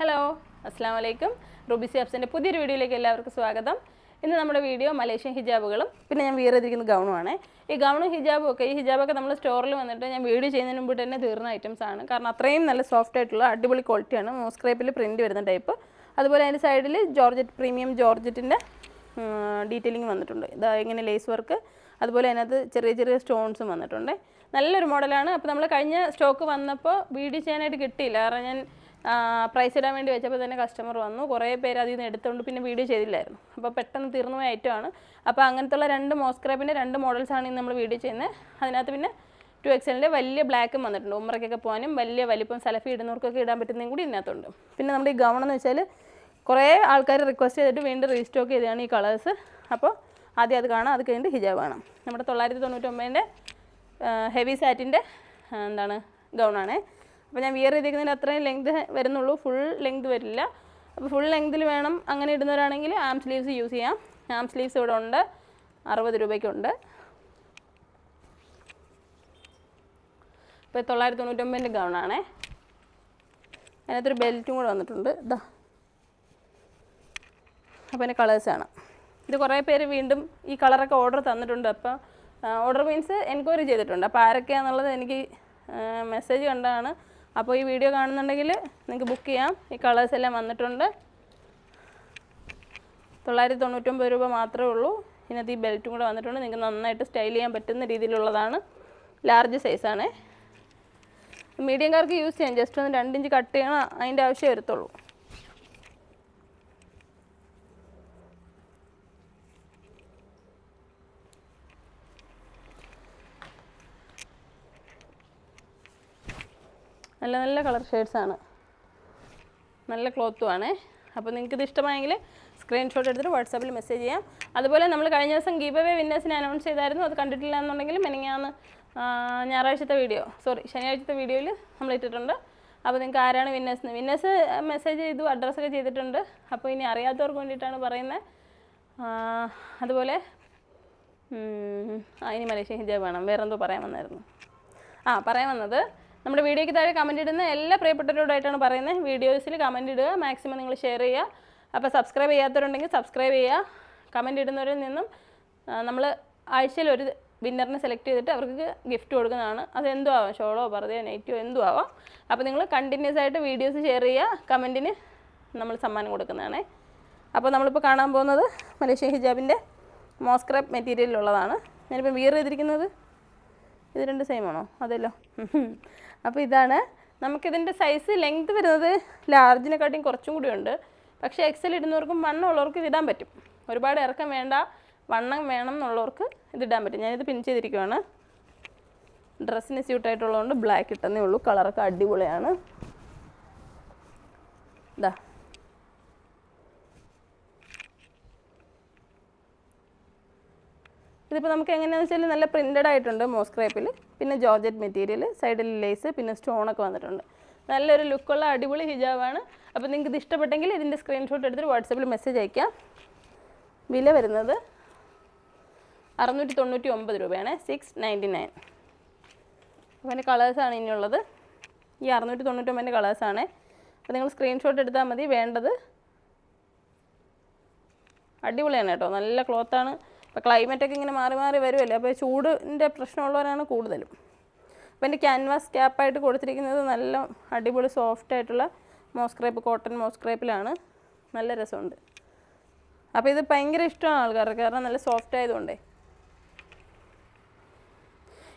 Hello അസ്സാം വലൈക്കും Ruby അബ്സിന്റെ പുതിയൊരു വീഡിയോയിലേക്ക് എല്ലാവർക്കും സ്വാഗതം. ഇന്ന് നമ്മുടെ വീഡിയോ മലേഷ്യൻ ഹിജാബുകളും പിന്നെ ഞാൻ വീറെതിരിക്കുന്ന ഗൗണുമാണ്. ഈ ഗൗണും ഹിജാബും ഒക്കെ ഈ ഹിജാബൊക്കെ നമ്മൾ സ്റ്റോറിൽ വന്നിട്ട് ഞാൻ വീഡിയോ ചെയ്യുന്നതിന് മുമ്പ് തന്നെ തീർന്ന ഐറ്റംസ് ആണ്. കാരണം അത്രയും നല്ല സോഫ്റ്റ് ആയിട്ടുള്ള അടിപൊളി ക്വാളിറ്റിയാണ് മോസ്ക്രേപ്പിൽ പ്രിന്റ് വരുന്ന ടൈപ്പ് അതുപോലെ അതിന്റെ സൈഡിൽ ജോർജറ്റ് പ്രീമിയം ജോർജറ്റിന്റെ ഡീറ്റെയിലിംഗ് വന്നിട്ടുണ്ട്. ഇതാ ഇങ്ങനെ ലേസ് വർക്ക് അതുപോലെ അതിനകത്ത് ചെറിയ ചെറിയ സ്റ്റോൺസും വന്നിട്ടുണ്ട്. നല്ലൊരു മോഡലാണ് അപ്പോൾ നമ്മൾ കഴിഞ്ഞ സ്റ്റോക്ക് വന്നപ്പോൾ വീഡിയോ ചെയ്യാനായിട്ട് കിട്ടിയില്ല. കാരണം ഞാൻ പ്രൈസ് ഇടാൻ വേണ്ടി വെച്ചപ്പോൾ തന്നെ കസ്റ്റമർ വന്നു. കുറേ പേര് അതിൽ നിന്ന് എടുത്തുകൊണ്ട് പിന്നെ വീഡിയോ ചെയ്തില്ലായിരുന്നു. അപ്പോൾ പെട്ടെന്ന് തീർന്നു പോയ ഐറ്റമാണ് അപ്പോൾ അങ്ങനത്തുള്ള രണ്ട് മോസ്ക്രാപ്പിന്റെ രണ്ട് മോഡൽസാണ് ഇന്ന് നമ്മൾ വീഡിയോ ചെയ്യുന്നത്. അതിനകത്ത് പിന്നെ ടു എക്സലിന്റെ വലിയ ബ്ലാക്കും വന്നിട്ടുണ്ട്. ഉമ്മറയ്ക്കൊക്കെ പോകാനും വലിയ വലിപ്പം സലഫി ഇടുന്നവർക്കൊക്കെ ഇടാൻ പറ്റുന്നതും കൂടി ഇതിനകത്തുണ്ട്. പിന്നെ നമ്മുടെ ഈ ഗൗൺ എന്ന് വെച്ചാൽ കുറേ ആൾക്കാർ റിക്വസ്റ്റ് ചെയ്തിട്ട് വീണ്ടും റീസ്റ്റോക്ക് ചെയ്തതാണ് ഈ കളേഴ്സ് അപ്പോൾ ആദ്യം അത് കാണാം. അത് കഴിഞ്ഞിട്ട് ഹിജാബ് കാണാം. നമ്മുടെ തൊള്ളായിരത്തി തൊണ്ണൂറ്റൊമ്പതിന്റെ ഹെവി സാറ്റിന്റെ എന്താണ് ഗൗണാണ് അപ്പോൾ ഞാൻ വിയർ ചെയ്തിരിക്കുന്നതിന്റെ അത്രയും ലെങ്ത് വരുന്നുള്ളൂ. ഫുൾ ലെങ്ത് വരില്ല. അപ്പോൾ ഫുൾ ലെങ്തിൽ വേണം അങ്ങനെ ഇടുന്നവരാണെങ്കിൽ ആം സ്ലീവ്സ് യൂസ് ചെയ്യാം. ആം സ്ലീവ്സ് ഇവിടെ ഉണ്ട്. അറുപത് രൂപയ്ക്കുണ്ട്. ഇപ്പോൾ തൊള്ളായിരത്തി തൊണ്ണൂറ്റൊമ്പതിന്റെ ഗൗണാണേ അതിനകത്തൊരു ബെൽറ്റും കൂടെ വന്നിട്ടുണ്ട്. ഇതാ അപ്പോൾ അതിന്റെ കളേഴ്സാണ് ഇത് കുറേ പേര് വീണ്ടും ഈ കളറൊക്കെ ഓർഡർ തന്നിട്ടുണ്ട്. അപ്പോൾ ഓർഡർ മീൻസ് എൻക്വയറി ചെയ്തിട്ടുണ്ട്. അപ്പോൾ ആരൊക്കെയാണെന്നുള്ളത് എനിക്ക് മെസ്സേജ് കണ്ടതാണ് അപ്പോൾ ഈ വീഡിയോ കാണുന്നുണ്ടെങ്കിൽ നിങ്ങൾക്ക് ബുക്ക് ചെയ്യാം. ഈ കളേഴ്സ് എല്ലാം വന്നിട്ടുണ്ട്. തൊള്ളായിരത്തി തൊണ്ണൂറ്റൊമ്പത് രൂപ മാത്രമേ ഉള്ളൂ. ഇതിനകത്ത് ഈ ബെൽറ്റും കൂടെ വന്നിട്ടുണ്ട്. നിങ്ങൾക്ക് നന്നായിട്ട് സ്റ്റൈൽ ചെയ്യാൻ പറ്റുന്ന രീതിയിലുള്ളതാണ്. ലാർജ് സൈസാണ് മീഡിയംകാർക്ക് യൂസ് ചെയ്യാം. ജസ്റ്റ് ഒന്ന് രണ്ടിഞ്ച് കട്ട് ചെയ്യണം. അതിന്റെ ആവശ്യമേ വരത്തുള്ളൂ. നല്ല നല്ല കളർ ഷെയ്ഡ്സാണ് നല്ല ക്ലോത്തും ആണേ. അപ്പോൾ നിങ്ങൾക്ക് ഇത് ഇഷ്ടമായെങ്കിൽ സ്ക്രീൻഷോട്ട് എടുത്തിട്ട് വാട്സാപ്പിൽ മെസ്സേജ് ചെയ്യാം. അതുപോലെ നമ്മൾ കഴിഞ്ഞ ദിവസം ഗീവ് അവേ വിന്നേഴ്സിനെ അനൗൺസ് ചെയ്തായിരുന്നു. അത് കണ്ടിട്ടില്ല എന്നുണ്ടെങ്കിൽ മെനിങ്ങാന്ന് ഞായറാഴ്ചത്തെ വീഡിയോ സോറി ശനിയാഴ്ചത്തെ വീഡിയോയിൽ നമ്മൾ ഇട്ടിട്ടുണ്ട്. അപ്പോൾ നിങ്ങൾക്ക് ആരാണ് വിന്നേഴ്സ് വിന്നേഴ്സ് മെസ്സേജ് ചെയ്തു അഡ്രസ്സൊക്കെ ചെയ്തിട്ടുണ്ട്. അപ്പോൾ ഇനി അറിയാത്തവർക്ക് വേണ്ടിയിട്ടാണ് പറയുന്നത് അതുപോലെ ആ ഇനി മലേഷ്യ ഹിജാബ് വേണം. വേറെന്തോ പറയാൻ വന്നായിരുന്നു. ആ പറയാൻ വന്നത് നമ്മുടെ വീഡിയോയ്ക്ക് താഴെ കമന്റ് ഇടുന്ന എല്ലാ പ്രിയപ്പെട്ടവരോടായിട്ടാണ് പറയുന്നത്. വീഡിയോസിൽ കമന്റ് ഇടുക മാക്സിമം നിങ്ങൾ ഷെയർ ചെയ്യുക. അപ്പോൾ സബ്സ്ക്രൈബ് ചെയ്യാത്തവരുണ്ടെങ്കിൽ സബ്സ്ക്രൈബ് ചെയ്യുക. കമന്റ് ഇടുന്നവരിൽ നിന്നും നമ്മൾ ആഴ്ചയിൽ ഒരു വിന്നറിനെ സെലക്ട് ചെയ്തിട്ട് അവർക്ക് ഗിഫ്റ്റ് കൊടുക്കുന്നതാണ്. അത് എന്തും ആവാം. ഷോളോ പറതയോ നെറ്റോ എന്തോ ആവാം. അപ്പോൾ നിങ്ങൾ കണ്ടിന്യൂസ് ആയിട്ട് വീഡിയോസ് ഷെയർ ചെയ്യുക. കമന്റിന് നമ്മൾ സമ്മാനം കൊടുക്കുന്നതാണേ. അപ്പോൾ നമ്മളിപ്പോൾ കാണാൻ പോകുന്നത് മലേഷ്യ ഹിജാബിന്റെ മോസ്ക്രാപ്പ് മെറ്റീരിയലിലുള്ളതാണ്. ഞാനിപ്പോൾ വിയർ ചെയ്തിരിക്കുന്നത്? ഇത് രണ്ട് സെയിം ആണോ? അതല്ലോ. അപ്പോൾ ഇതാണ്. നമുക്കിതിന്റെ സൈസ് ലെങ്ത് വരുന്നത് ലാർജിനെക്കാട്ടിയും കുറച്ചും കൂടി ഉണ്ട്. പക്ഷേ എക്സൽ ഇടുന്നവർക്കും വണ്ണം ഉള്ളവർക്കും ഇതിടാൻ പറ്റും. ഒരുപാട് ഇറക്കം വേണ്ട വണ്ണം വേണം എന്നുള്ളവർക്ക് ഇതിടാൻ പറ്റും. ഞാനിത് പിൻ ചെയ്തിരിക്കുവാണ്. ഡ്രസ്സിന് സ്യൂട്ടായിട്ടുള്ളതുകൊണ്ട് ബ്ലാക്ക് ഇട്ടെന്നേ ഉള്ളൂ. കളറൊക്കെ അടിപൊളിയാണ്. ഇതാ ഇതിപ്പോൾ നമുക്ക് എങ്ങനെയാണെന്ന് വെച്ചാൽ നല്ല പ്രിന്റഡ് ആയിട്ടുണ്ട് മോസ്ക്രേപ്പിൽ പിന്നെ ജോർജറ്റ് മെറ്റീരിയൽ സൈഡിൽ ലേസ് പിന്നെ സ്റ്റോണൊക്കെ വന്നിട്ടുണ്ട്. നല്ലൊരു ലുക്കുള്ള അടിപൊളി ഹിജാബാണ്. അപ്പോൾ നിങ്ങൾക്ക് ഇത് ഇഷ്ടപ്പെട്ടെങ്കിൽ ഇതിന്റെ സ്ക്രീൻഷോട്ട് എടുത്തിട്ട് വാട്സപ്പിൽ മെസ്സേജ് അയക്കാം. വില വരുന്നത് അറുന്നൂറ്റി തൊണ്ണൂറ്റി ഒമ്പത് രൂപയാണ് സിക്സ് നയന്റി നയൻ അപ്പോൾ അതിന്റെ കളേഴ്സാണ് ഇനിയുള്ളത്. ഈ അറുന്നൂറ്റി തൊണ്ണൂറ്റി ഒമ്പതിന്റെ കളേഴ്സാണ് അപ്പോൾ നിങ്ങൾ സ്ക്രീൻഷോട്ട് എടുത്താൽ മതി വേണ്ടത്. അടിപൊളിയാണ് കേട്ടോ നല്ല ക്ലോത്താണ് ഇപ്പോൾ ക്ലൈമറ്റൊക്കെ ഇങ്ങനെ മാറി മാറി വരുമല്ലേ അപ്പോൾ ചൂടിന്റെ പ്രശ്നമുള്ളവരാണ് കൂടുതലും. അപ്പോൾ എന്റെ ക്യാൻവാസ് ക്യാപ്പായിട്ട് കൊടുത്തിരിക്കുന്നത് നല്ല അടിപൊളി സോഫ്റ്റ് ആയിട്ടുള്ള മോസ്ക്രേപ്പ് കോട്ടൺ മോസ്ക്രേപ്പിലാണ് നല്ല രസമുണ്ട്. അപ്പോൾ ഇത് ഭയങ്കര ഇഷ്ടമാണ് ആൾക്കാർക്ക്. കാരണം നല്ല സോഫ്റ്റ് ആയതുകൊണ്ടേ.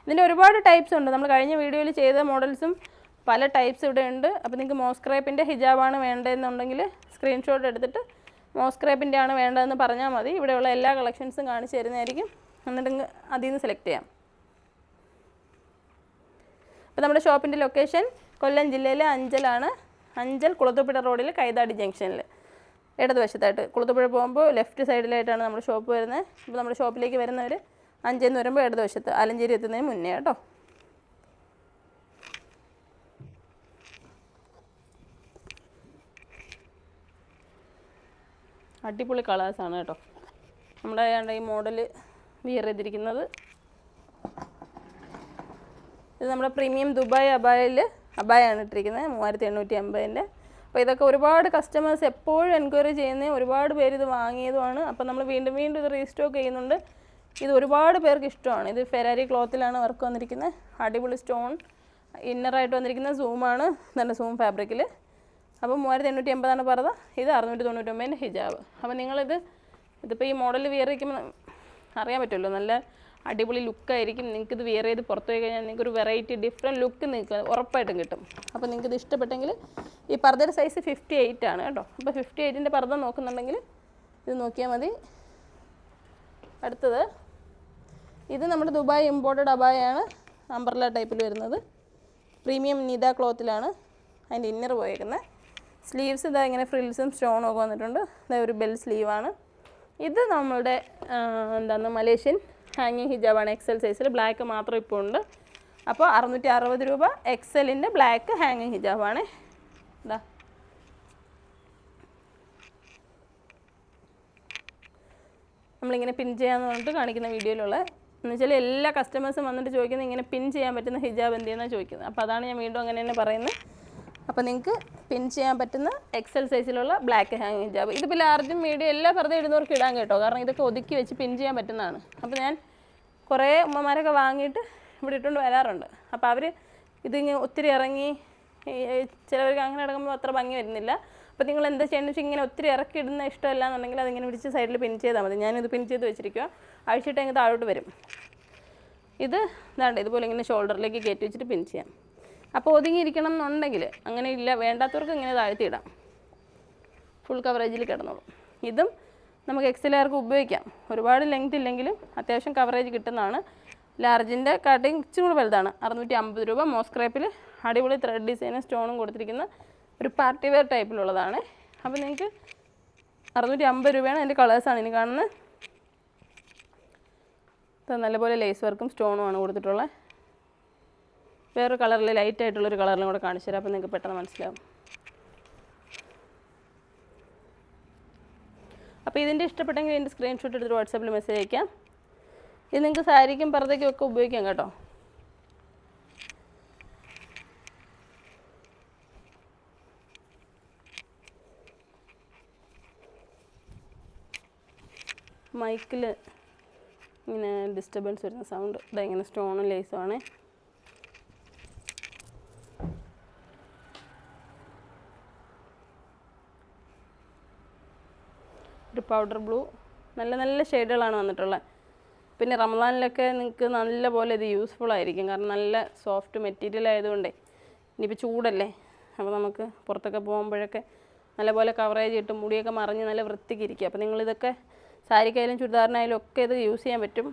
ഇതിന്റെ ഒരുപാട് ടൈപ്സ് ഉണ്ട്. നമ്മൾ കഴിഞ്ഞ വീഡിയോയിൽ ചെയ്ത മോഡൽസും പല ടൈപ്സ് ഇവിടെ ഉണ്ട്. അപ്പോൾ നിങ്ങൾക്ക് മോസ്ക്രേപ്പിന്റെ ഹിജാബാണ് വേണ്ടതെന്നുണ്ടെങ്കിൽ സ്ക്രീൻഷോട്ട് എടുത്തിട്ട് മോസ്ക്രേപ്പിന്റെ ആണ് വേണ്ടതെന്ന് പറഞ്ഞാൽ മതി. ഇവിടെയുള്ള എല്ലാ കളക്ഷൻസും കാണിച്ചു തരുന്നതായിരിക്കും. എന്നിട്ട് അതിൽ നിന്ന് സെലക്ട് ചെയ്യാം. അപ്പോൾ നമ്മുടെ ഷോപ്പിന്റെ ലൊക്കേഷൻ കൊല്ലം ജില്ലയിലെ അഞ്ചലാണ്. അഞ്ചൽ കുളത്തുപുഴ റോഡിൽ കൈതാടി ജംഗ്ഷനിൽ. ഇടതുവശത്തായിട്ട് കുളത്തുപുഴ പോകുമ്പോൾ ലെഫ്റ്റ് സൈഡിലായിട്ടാണ് നമ്മുടെ ഷോപ്പ് വരുന്നത്. അപ്പോൾ നമ്മുടെ ഷോപ്പിലേക്ക് വരുന്നവർ അഞ്ചെന്ന് വരുമ്പോൾ ഇടതുവശത്ത് ആലഞ്ചേരി എത്തുന്നതിന് മുന്നേ കേട്ടോ. അടിപൊളി കളേഴ്സാണ് കേട്ടോ. നമ്മുടെ ഏതാണ്ട് ഈ മോഡൽ വിയർ ചെയ്തിരിക്കുന്നത്. ഇത് നമ്മുടെ പ്രീമിയം ദുബായ് അബായയിൽ അബായാണ് ഇട്ടിരിക്കുന്നത് മൂവായിരത്തി എണ്ണൂറ്റി അമ്പതിന്റെ. അപ്പോൾ ഇതൊക്കെ ഒരുപാട് കസ്റ്റമേഴ്സ് എപ്പോഴും എൻക്വയറി ചെയ്യുന്ന ഒരുപാട് പേര് ഇത് വാങ്ങിയതുമാണ്. അപ്പോൾ നമ്മൾ വീണ്ടും വീണ്ടും ഇത് റീസ്റ്റോക്ക് ചെയ്യുന്നുണ്ട്. ഇത് ഒരുപാട് പേർക്ക് ഇഷ്ടമാണ്. ഇത് ഫെരാരി ക്ലോത്തിലാണ് വർക്ക് വന്നിരിക്കുന്നത്. അടിപൊളി സ്റ്റോൺ ഇന്നറായിട്ട് വന്നിരിക്കുന്ന സൂമാണ് നല്ല സൂം ഫാബ്രിക്കിൽ അപ്പോൾ മൂവായിരത്തി എണ്ണൂറ്റി എൺപതാണ് പറത. ഇത് അറുന്നൂറ്റി തൊണ്ണൂറ്റൊമ്പതിന്റെ ഹിജാബ്. അപ്പോൾ നിങ്ങളിത് ഇതിപ്പോൾ ഈ മോഡൽ വിയർ ചെയ്യുമ്പോൾ അറിയാൻ പറ്റുമല്ലോ നല്ല അടിപൊളി ലുക്കായിരിക്കും. നിങ്ങൾക്ക് ഇത് വിയർ ചെയ്ത് പുറത്ത് പോയി കഴിഞ്ഞാൽ നിങ്ങൾക്ക് ഒരു വെറൈറ്റി ഡിഫറെന്റ് ലുക്ക് നിങ്ങൾക്ക് ഉറപ്പായിട്ടും കിട്ടും. അപ്പോൾ നിങ്ങൾക്ക് ഇത് ഇഷ്ടപ്പെട്ടെങ്കിൽ ഈ പർദ്ദയുടെ സൈസ് ഫിഫ്റ്റി എയ്റ്റ് ആണ് കേട്ടോ. അപ്പോൾ ഫിഫ്റ്റി എയ്റ്റിന്റെ പർദ്ദ നോക്കുന്നുണ്ടെങ്കിൽ ഇത് നോക്കിയാൽ മതി. അടുത്തത് ഇത് നമ്മുടെ ദുബായ് ഇമ്പോർട്ടഡ് അബായാണ് അംബർല ടൈപ്പിൽ വരുന്നത്. പ്രീമിയം നീത ക്ലോത്തിലാണ് അതിന്റെ ഇന്നർ പോയേക്കുന്നത്. സ്ലീവ്സ് ഇതാ ഇങ്ങനെ ഫ്രിൽസും സ്റ്റോണും ഒക്കെ വന്നിട്ടുണ്ട്. ഇതാ ഒരു ബെൽ സ്ലീവാണ് ഇത് നമ്മളുടെ എന്താണ് മലേഷ്യൻ ഹാങ്ങിങ് ഹിജാബാണ് എക്സൽ സൈസിൽ ബ്ലാക്ക് മാത്രം ഇപ്പോൾ ഉണ്ട്. അപ്പോൾ അറുന്നൂറ്റി അറുപത് രൂപ എക്സലിന്റെ ബ്ലാക്ക് ഹാങ്ങിങ് ഹിജാബാണ് ഇതാ. നമ്മളിങ്ങനെ പിൻ ചെയ്യാമെന്ന് പറഞ്ഞിട്ട് കാണിക്കുന്ന വീഡിയോയിലുള്ള എന്ന് വെച്ചാൽ എല്ലാ കസ്റ്റമേഴ്സും വന്നിട്ട് ചോദിക്കുന്നത് ഇങ്ങനെ പിൻ ചെയ്യാൻ പറ്റുന്ന ഹിജാബ് എന്ത് ചെയ്യുന്നതാണ് ചോദിക്കുന്നത്. അപ്പോൾ അതാണ് ഞാൻ വീണ്ടും അങ്ങനെ തന്നെ പറയുന്നത്. അപ്പോൾ നിങ്ങൾക്ക് പിൻ ചെയ്യാൻ പറ്റുന്ന എക്സൽ സൈസിലുള്ള ബ്ലാക്ക് ഹാങ് ഹിജാബ് ഇതിപ്പോൾ ലാർജും മീഡിയം എല്ലാ വെറുതെ ഇടുന്നവർക്ക് ഇടാൻ കേട്ടോ. കാരണം ഇതൊക്കെ ഒതുക്കി വെച്ച് പിൻ ചെയ്യാൻ പറ്റുന്നതാണ്. അപ്പോൾ ഞാൻ കുറേ ഉമ്മമാരൊക്കെ വാങ്ങിയിട്ട് ഇവിടെ ഇട്ടുകൊണ്ട് വരാറുണ്ട്. അപ്പോൾ അവർ ഇതിങ്ങനെ ഒത്തിരി ഇറങ്ങി ചിലവർക്ക് അങ്ങനെ ഇറങ്ങുമ്പോൾ അത്ര ഭംഗി വരുന്നില്ല. അപ്പോൾ നിങ്ങൾ എന്താ ചെയ്യുന്നത് വെച്ചാൽ ഇങ്ങനെ ഒത്തിരി ഇറക്കി ഇടുന്ന ഇഷ്ടമല്ല എന്നുണ്ടെങ്കിൽ അതിങ്ങനെ പിടിച്ച് സൈഡിൽ പിൻ ചെയ്താൽ മതി. ഞാനിത് പിൻ ചെയ്ത് വെച്ചിരിക്കുക അഴിച്ചിട്ട് അങ്ങ് താഴോട്ട് വരും. ഇത് ഇതാണ്ട് ഇതുപോലെ ഇങ്ങനെ ഷോൾഡറിലേക്ക് കയറ്റി വെച്ചിട്ട് പിൻ ചെയ്യാം. അപ്പോൾ ഒതുങ്ങിയിരിക്കണം എന്നുണ്ടെങ്കിൽ അങ്ങനെ ഇല്ല വേണ്ടാത്തവർക്ക് ഇങ്ങനെ താഴ്ത്തിയിടാം. ഫുൾ കവറേജിൽ കിടന്നോളും. ഇതും നമുക്ക് എക്സലാർക്ക് ഉപയോഗിക്കാം. ഒരുപാട് ലെങ്ത് ഇല്ലെങ്കിലും അത്യാവശ്യം കവറേജ് കിട്ടുന്നതാണ്. ലാർജിന്റെ കട്ടിങ് ഇച്ചിരി കൂടെ വലുതാണ്. അറുന്നൂറ്റി അമ്പത് രൂപ മോസ്ക്രാപ്പിൽ അടിപൊളി ത്രെഡ് ഡിസൈനും സ്റ്റോണും കൊടുത്തിരിക്കുന്ന ഒരു പാർട്ടി വെയർ ടൈപ്പിലുള്ളതാണ് അപ്പോൾ നിങ്ങൾക്ക് അറുന്നൂറ്റി അമ്പത് രൂപയാണ് അതിന്റെ കളേഴ്സാണ് ഇനി കാണുന്നത്. നല്ലപോലെ ലേസ് വർക്കും സ്റ്റോണും ആണ് കൊടുത്തിട്ടുള്ളത്. വേറൊരു കളറിൽ ലൈറ്റ് ആയിട്ടുള്ളൊരു കളറിലും കൂടെ കാണിച്ചു തരാം. അപ്പോൾ നിങ്ങൾക്ക് പെട്ടെന്ന് മനസ്സിലാവും. അപ്പോൾ ഇതിന്റെ ഇഷ്ടപ്പെട്ടെങ്കിൽ ഇതിന്റെ സ്ക്രീൻഷോട്ട് എടുത്തിട്ട് വാട്സാപ്പിൽ മെസ്സേജ് അയക്കാം. ഇത് നിങ്ങൾക്ക് സാരിക്കും പുറത്തേക്കും ഒക്കെ ഉപയോഗിക്കാം കേട്ടോ. മൈക്കിൽ ഇങ്ങനെ ഡിസ്റ്റർബൻസ് വരുന്ന സൗണ്ട് ഇതാ ഇങ്ങനെ സ്റ്റോണും ലേസും ആണ്. പൗഡർ ബ്ലൂ നല്ല നല്ല ഷെയ്ഡുകളാണ് വന്നിട്ടുള്ളത്. പിന്നെ റമദാനിലൊക്കെ നിങ്ങൾക്ക് നല്ല പോലെ ഇത് യൂസ്ഫുൾ ആയിരിക്കും. കാരണം നല്ല സോഫ്റ്റ് മെറ്റീരിയൽ ആയതുകൊണ്ടേ. ഇനിയിപ്പോൾ ചൂടല്ലേ? അപ്പോൾ നമുക്ക് പുറത്തൊക്കെ പോകുമ്പോഴൊക്കെ നല്ലപോലെ കവറേജ് കിട്ടും മുടിയൊക്കെ മറിഞ്ഞ് നല്ല വൃത്തിക്ക് ഇരിക്കുക. അപ്പോൾ നിങ്ങളിതൊക്കെ സാരിക്കായാലും ചുരിദാറിനായാലും ഒക്കെ ഇത് യൂസ് ചെയ്യാൻ പറ്റും.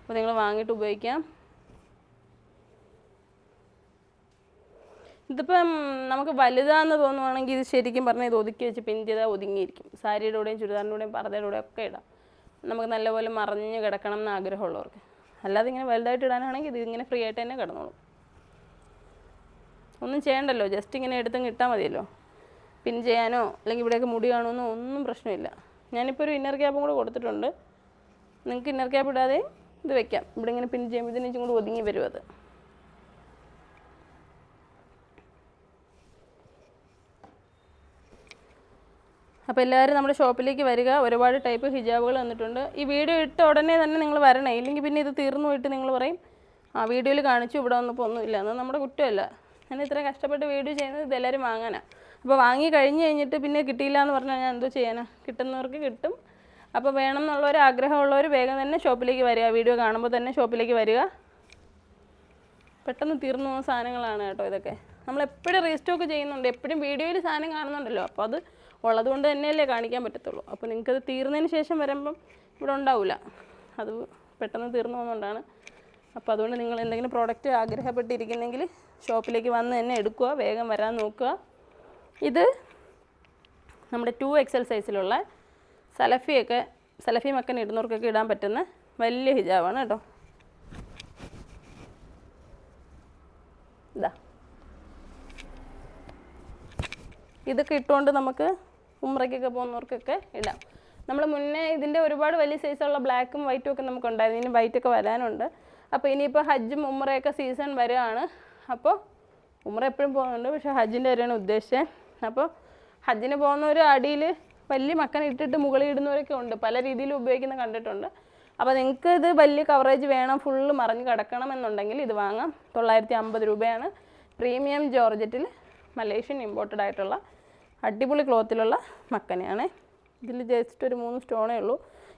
അപ്പോൾ നിങ്ങൾ വാങ്ങിയിട്ട് ഉപയോഗിക്കാം. ഇതിപ്പം നമുക്ക് വലുതാന്ന് തോന്നുവാണെങ്കിൽ ഇത് ശരിക്കും പറഞ്ഞാൽ ഇത് ഒതുക്കി വെച്ച് പിൻ ചെയ്താൽ ഒതുങ്ങിയിരിക്കും. സാരിയുടെ കൂടെയും ചുരിദാറിന്റെ കൂടെയും പർദ്ദയുടെ കൂടെയും ഒക്കെ ഇടാം. നമുക്ക് നല്ലപോലെ മറിഞ്ഞ് കിടക്കണം എന്ന് ആഗ്രഹമുള്ളവർക്ക്. അല്ലാതെ ഇങ്ങനെ വലുതായിട്ട് ഇടാനാണെങ്കിൽ ഇത് ഇങ്ങനെ ഫ്രീ ആയിട്ട് തന്നെ കിടന്നോളും. ഒന്നും ചെയ്യണ്ടല്ലോ. ജസ്റ്റ് ഇങ്ങനെ എടുത്തും കിട്ടാൽ മതിയല്ലോ. പിൻ ചെയ്യാനോ അല്ലെങ്കിൽ ഇവിടെയൊക്കെ മുടി കാണുമെന്നോ ഒന്നും പ്രശ്നമില്ല. ഞാനിപ്പോൾ ഒരു ഇന്നർ ക്യാപ്പും കൂടെ കൊടുത്തിട്ടുണ്ട്. നിങ്ങൾക്ക് ഇന്നർ ക്യാപ്പ് ഇടാതെ ഇത് വെക്കാം. ഇവിടെ ഇങ്ങനെ പിൻ ചെയ്യുമ്പോഴത്തേനും ഇച്ചും കൂടി ഒതുങ്ങി വരും അത്. അപ്പോൾ എല്ലാവരും നമ്മുടെ ഷോപ്പിലേക്ക് വരിക. ഒരുപാട് ടൈപ്പ് ഹിജാബുകൾ വന്നിട്ടുണ്ട്. ഈ വീഡിയോ ഇട്ട ഉടനെ തന്നെ നിങ്ങൾ വരണേ. ഇല്ലെങ്കിൽ പിന്നെ ഇത് തീർന്നു പോയിട്ട് നിങ്ങൾ പറയും ആ വീഡിയോയിൽ കാണിച്ചു ഇവിടെ വന്നപ്പോൾ ഒന്നുമില്ല എന്നാൽ നമ്മുടെ കുറ്റമല്ല. ഞാൻ ഇത്രയും കഷ്ടപ്പെട്ട് വീഡിയോ ചെയ്യുന്നത് ഇതെല്ലാവരും വാങ്ങാനാണ് അപ്പോൾ വാങ്ങി കഴിഞ്ഞ് കഴിഞ്ഞിട്ട് പിന്നെ കിട്ടിയില്ല എന്ന് പറഞ്ഞാൽ ഞാൻ എന്തോ ചെയ്യാനാ? കിട്ടുന്നവർക്ക് കിട്ടും. അപ്പോൾ വേണം എന്നുള്ളവർ ആഗ്രഹമുള്ളവർ വേഗം തന്നെ ഷോപ്പിലേക്ക് വരിക. വീഡിയോ കാണുമ്പോൾ തന്നെ ഷോപ്പിലേക്ക് വരിക. പെട്ടെന്ന് തീർന്നു പോകുന്ന സാധനങ്ങളാണ് കേട്ടോ ഇതൊക്കെ. നമ്മൾ എപ്പോഴും റീസ്റ്റോക്ക് ചെയ്യുന്നുണ്ട്. എപ്പോഴും വീഡിയോയിൽ സാധനം കാണുന്നുണ്ടല്ലോ. അപ്പോൾ അത് ഉള്ളത് കൊണ്ട് തന്നെയല്ലേ കാണിക്കാൻ പറ്റത്തുള്ളൂ. അപ്പോൾ നിങ്ങൾക്കത് തീർന്നതിന് ശേഷം വരുമ്പം ഇവിടെ ഉണ്ടാവില്ല. അത് പെട്ടെന്ന് തീർന്നു പോകുന്നതുകൊണ്ടാണ്. അപ്പോൾ അതുകൊണ്ട് നിങ്ങൾ എന്തെങ്കിലും പ്രോഡക്റ്റ് ആഗ്രഹപ്പെട്ടിരിക്കുന്നെങ്കിൽ ഷോപ്പിലേക്ക് വന്ന് തന്നെ എടുക്കുക. വേഗം വരാൻ നോക്കുക. ഇത് നമ്മുടെ ടു എക്സൽ സൈസിലുള്ള സലഫിയൊക്കെ സലഫി മക്കൻ ഇടുന്നവർക്കൊക്കെ ഇടാൻ പറ്റുന്ന വലിയ ഹിജാബാണ് കേട്ടോ. ഇതാ. ഇതൊക്കെ ഇട്ടുകൊണ്ട് നമുക്ക് ഉമ്രയ്ക്കൊക്കെ പോകുന്നവർക്കൊക്കെ ഇടാം. നമ്മൾ മുന്നേ ഇതിന്റെ ഒരുപാട് വലിയ സൈസുള്ള ബ്ലാക്കും വൈറ്റും ഒക്കെ നമുക്ക് ഉണ്ടായിരുന്നു ഇനി വൈറ്റ് ഒക്കെ വരാനുണ്ട്. അപ്പോൾ ഇനിയിപ്പോൾ ഹജ്ജും ഉമ്രയൊക്കെ സീസൺ വരികയാണ്. അപ്പോൾ ഉമ്ര എപ്പോഴും പോകുന്നുണ്ട്. പക്ഷേ ഹജ്ജിന്റെ കാര്യമാണ് ഉദ്ദേശിച്ചത് അപ്പോൾ ഹജ്ജിന് പോകുന്നവർ അടിയിൽ വലിയ മക്കനെ ഇട്ടിട്ട് മുകളിൽ ഇടുന്നവരൊക്കെ ഉണ്ട്. പല രീതിയിൽ ഉപയോഗിക്കുന്ന കണ്ടിട്ടുണ്ട്. അപ്പോൾ നിങ്ങൾക്ക് ഇത് വലിയ കവറേജ് വേണം ഫുള്ള് മറിഞ്ഞ് കിടക്കണം എന്നുണ്ടെങ്കിൽ ഇത് വാങ്ങാം. തൊള്ളായിരത്തി അമ്പത് രൂപയാണ്. പ്രീമിയം ജോർജറ്റിൽ മലേഷ്യൻ ഇമ്പോർട്ടഡ് ആയിട്ടുള്ള അടിപൊളി ക്ലോത്തിലുള്ള മക്കനെയാണ്. ഇതിൽ ജസ്റ്റ് ഒരു മൂന്ന് സ്റ്റോണേ ഉള്ളൂ.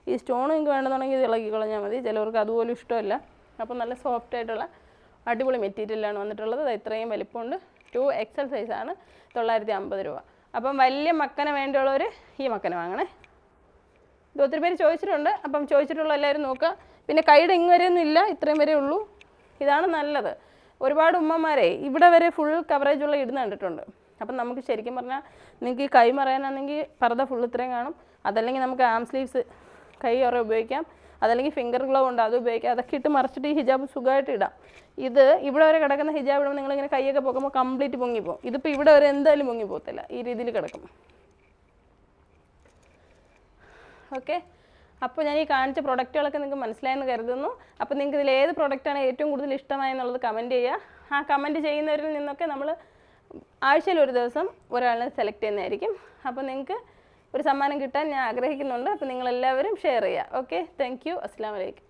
ഈ സ്റ്റോൺ നിങ്ങൾക്ക് വേണമെന്നുണ്ടെങ്കിൽ ഇത് ഇളക്കി കളഞ്ഞാൽ മതി. ചിലവർക്ക് അതുപോലും ഇഷ്ടമല്ല. അപ്പോൾ നല്ല സോഫ്റ്റ് ആയിട്ടുള്ള അടിപൊളി മെറ്റീരിയലാണ് വന്നിട്ടുള്ളത്. അത് ഇത്രയും വലിപ്പമുണ്ട്. ടു എക്സൽ സൈസാണ് തൊള്ളായിരത്തി അമ്പത് രൂപ. അപ്പം വലിയ മക്കനെ വേണ്ടിയുള്ളവർ ഈ മക്കനെ വാങ്ങണേ. ഇത് ഒത്തിരി പേര് ചോദിച്ചിട്ടുണ്ട്. അപ്പം ചോദിച്ചിട്ടുള്ള എല്ലാവരും നോക്കുക. പിന്നെ കൈയുടെ ഇങ്ങ് വരെയൊന്നും ഇല്ല. ഇത്രയും വരെ ഉള്ളൂ. ഇതാണ് നല്ലത്. ഒരുപാട് ഉമ്മമാരെ ഇവിടെ വരെ ഫുൾ കവറേജുള്ള ഇടുന്ന കണ്ടിട്ടുണ്ട്. അപ്പം നമുക്ക് ശരിക്കും പറഞ്ഞാൽ നിങ്ങൾക്ക് കൈ മറയാനാണെങ്കിൽ പർദ്ദ ഫുൾ ഇത്രയും കാണും. അതല്ലെങ്കിൽ നമുക്ക് ആം സ്ലീവ്സ് കൈ ഉറ ഉപയോഗിക്കാം. അതല്ലെങ്കിൽ ഫിംഗർ ഗ്ലൗ ഉണ്ട് അത് ഉപയോഗിക്കാം. അതൊക്കെ ഇട്ട് മറിച്ചിട്ട് ഈ ഹിജാബ് സുഖമായിട്ട് ഇടാം. ഇത് ഇവിടെ വരെ കിടക്കുന്ന ഹിജാബ് ഇടുമ്പോൾ നിങ്ങളിങ്ങനെ കൈയൊക്കെ പോകുമ്പോൾ കംപ്ലീറ്റ് പൊങ്ങിപ്പോകും ഇതിപ്പോൾ ഇവിടെ വരെ എന്തായാലും പൊങ്ങി പോകത്തില്ല. ഈ രീതിയിൽ കിടക്കും. ഓക്കെ അപ്പോൾ ഞാൻ ഈ കാണിച്ച പ്രൊഡക്റ്റുകളൊക്കെ നിങ്ങൾക്ക് മനസ്സിലായെന്ന് കരുതുന്നു. അപ്പോൾ നിങ്ങൾക്ക് ഇതിൽ ഏത് പ്രൊഡക്റ്റാണ് ഏറ്റവും കൂടുതൽ ഇഷ്ടമായെന്നുള്ളത് കമന്റ് ചെയ്യുക. ആ കമന്റ് ചെയ്യുന്നവരിൽ നിന്നൊക്കെ നമ്മൾ ആഴ്ചയിൽ ഒരു ദിവസം ഒരാളെ സെലക്ട് ചെയ്യുന്നതായിരിക്കും. അപ്പോൾ നിങ്ങൾക്ക് ഒരു സമ്മാനം കിട്ടാൻ ഞാൻ ആഗ്രഹിക്കുന്നുണ്ട്. അപ്പോൾ നിങ്ങളെല്ലാവരും ഷെയർ ചെയ്യുക. ഓക്കെ താങ്ക് യു അസ്സാം വലൈക്കും